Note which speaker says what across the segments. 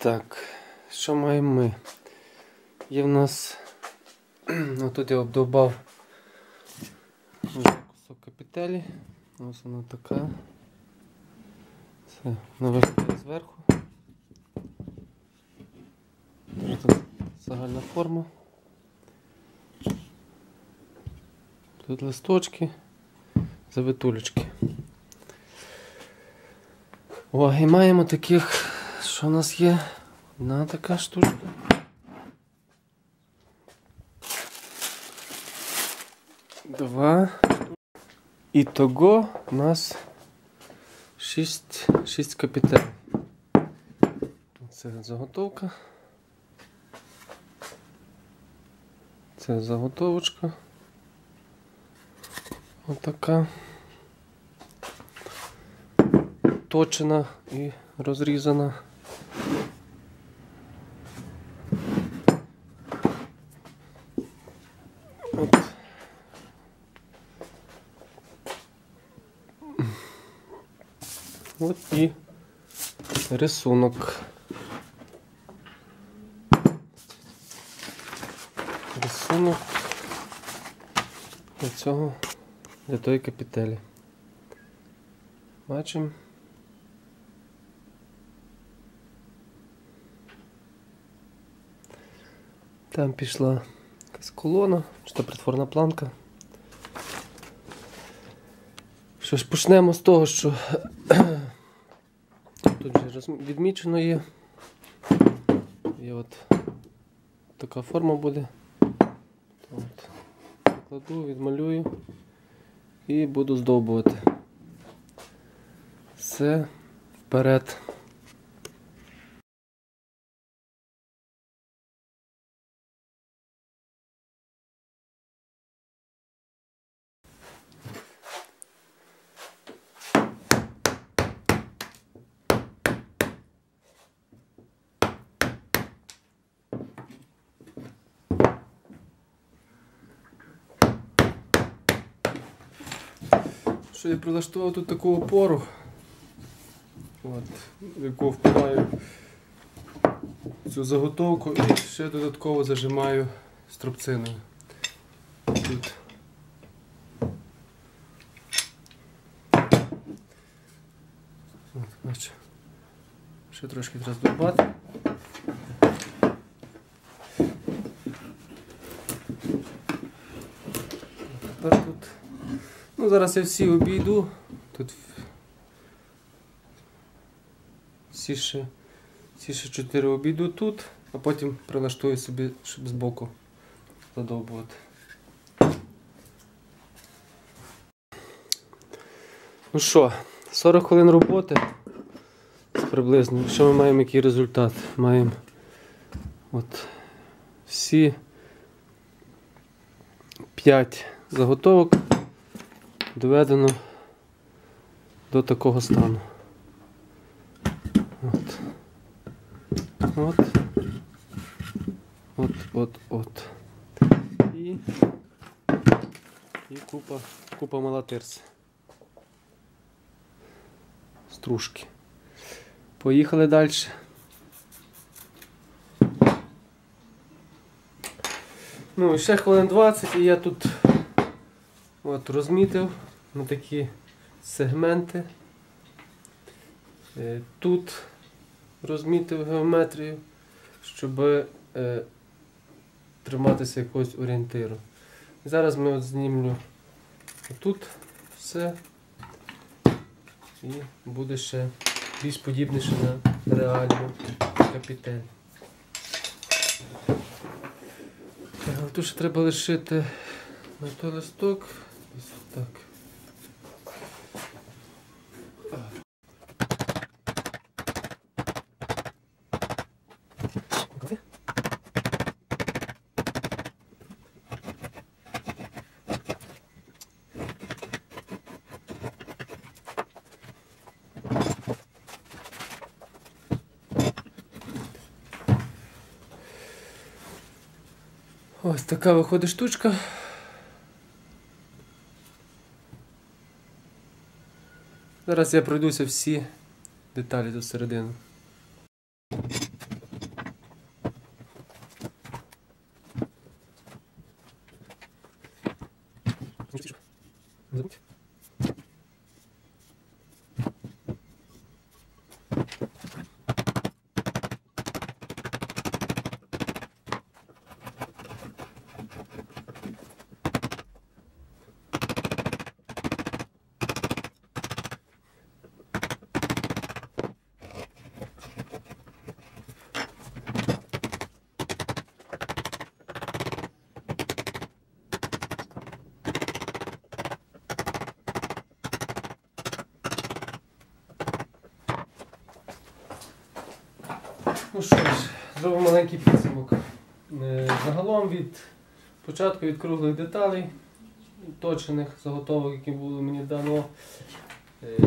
Speaker 1: Так, що маємо ми? Є в нас. Ну, тут я обдовбав кусок капітелі. Ось вона така. Це навести зверху. Тут загальна форма. Тут листочки, завитулечки. О, і маємо таких, що у нас є? Одна така штучка. Два. І того у нас шість, шість капітелів. Це заготовка. Це заготовочка. Отака. Точена і розрізана. От і рисунок. Рисунок для цього, для тої капітелі. Бачимо. Там пішла якась колона, чи то притворна планка. Що ж, почнемо з того, що тут вже відмічено є. І от така форма буде. От. Кладу, відмалюю і буду здовбувати. Все вперед. Що я прилаштував тут таку опору, от, яку впиваю цю заготовку і ще додатково зажимаю струбциною. Тут. От. Ще трошки треба здобати. Тепер тут. Зараз я всі обійду. Тут всі ще, всі ще чотири обійду тут, а потім прилаштую собі, щоб збоку задовбувати. Ну що, 40 хвилин роботи приблизно. Що ми маємо який результат? Маємо от всі 5 заготовок доведено до такого стану. От. От. От, от, от. І, і купа, купа мала. Стружки. Поїхали далі. Ну, і ще хвилин 20 і я тут от, розмітив на такі сегменти. Е, Тут розмітив геометрію, щоб е, триматися якогось орієнтиру. Зараз ми от знімлю тут все і буде ще більш подібніше на реальну капітель. Тут ще треба лишити на той листок. Ось так. Ось така виходить штучка. Зараз я пройдуся всі деталі до середини. Ну що ж, зробимо маленький підсумок. Е, Загалом від початку від круглих деталей, точених заготовок, які були мені дано. е,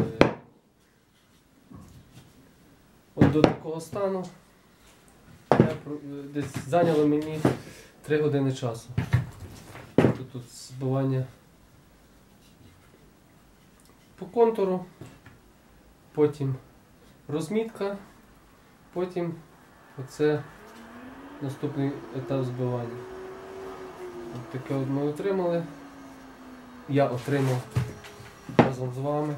Speaker 1: От до такого стану. Я е, десь зайняло мені 3 години часу. Тут, тут збивання по контуру, потім розмітка, потім оце наступний етап збивання. От таке от ми отримали. Я отримав разом з вами.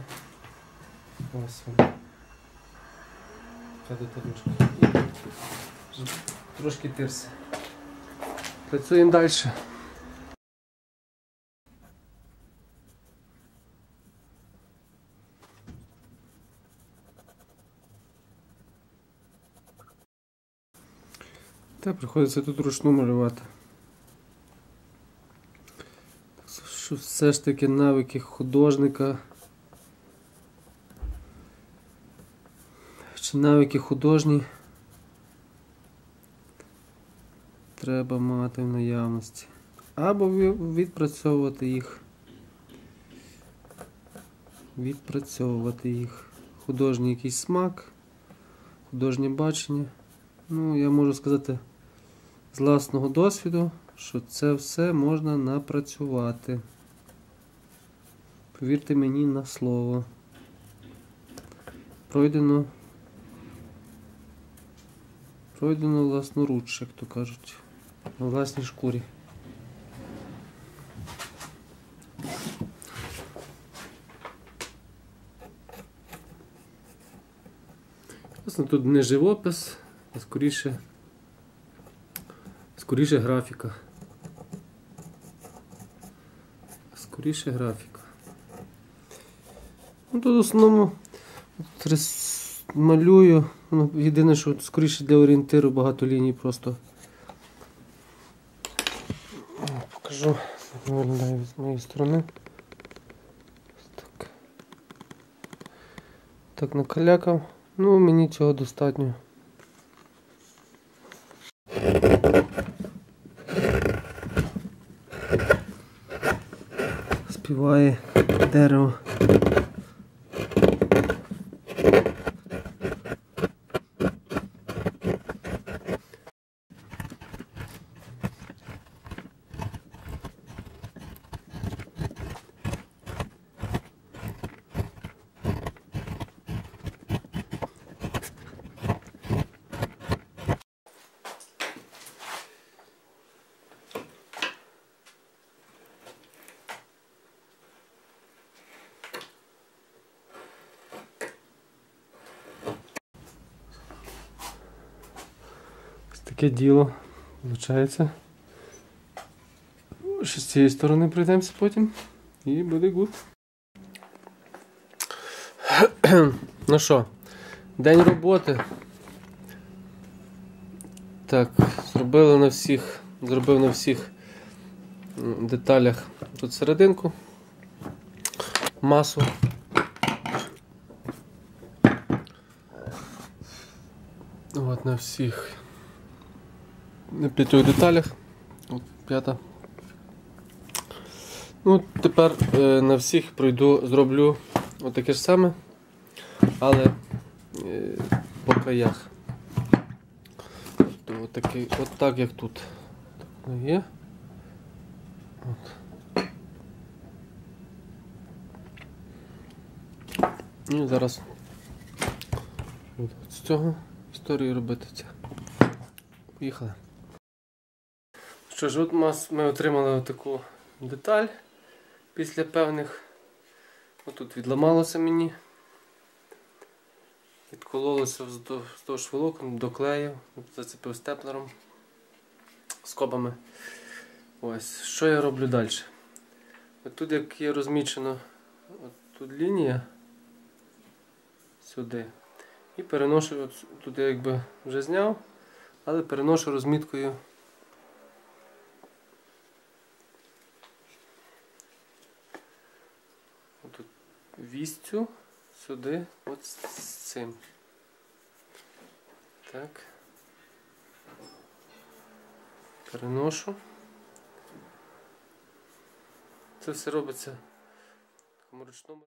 Speaker 1: Ось. Вже Трошки тирси. Працюємо далі. Та приходиться тут ручну малювати. Що все ж таки навики художника. Чи навики художні треба мати в наявності. Або відпрацьовувати їх. Відпрацьовувати їх. Художній якийсь смак, художнє бачення. Ну, я можу сказати з власного досвіду, що це все можна напрацювати. Повірте мені на слово. Пройдено. Пройдено власноруч, як то кажуть. На власній шкурі. Тут не живопис, а скоріше, скоріше графіка. Скоріше графіка. Ну, тут в основному малюю. Ну, єдине, що скоріше для орієнтиру багато ліній просто. Покажу, виглядає з моєї сторони. Так накалякав. Ну, мені цього достатньо. Співає дерево. Ось таке діло виходить. Ще з цієї сторони пройдемося потім і буде гуд. ну що, день роботи. Так, зробили на всіх, зробив на всіх деталях тут серединку, масу. От на всіх на п'ятьох деталях. От п'ята. Ну, тепер е, на всіх пройду, зроблю отаке ж саме, але е, по краях. Тобто отакий, от так як тут. Так, є. От. І зараз буду з цього історію робити це. Поїхали. Що ж, от ми отримали таку деталь після певних. Отут відламалося мені. Відкололося вздовж волокон, доклеїв, зацепив степлером, скобами. Ось, що я роблю далі? От тут як є розмічено от тут лінія сюди. І переношу, от, тут я якби вже зняв, але переношу розміткою. Отут вістю сюди, от з цим. Так. Переношу. Це все робиться в ручному.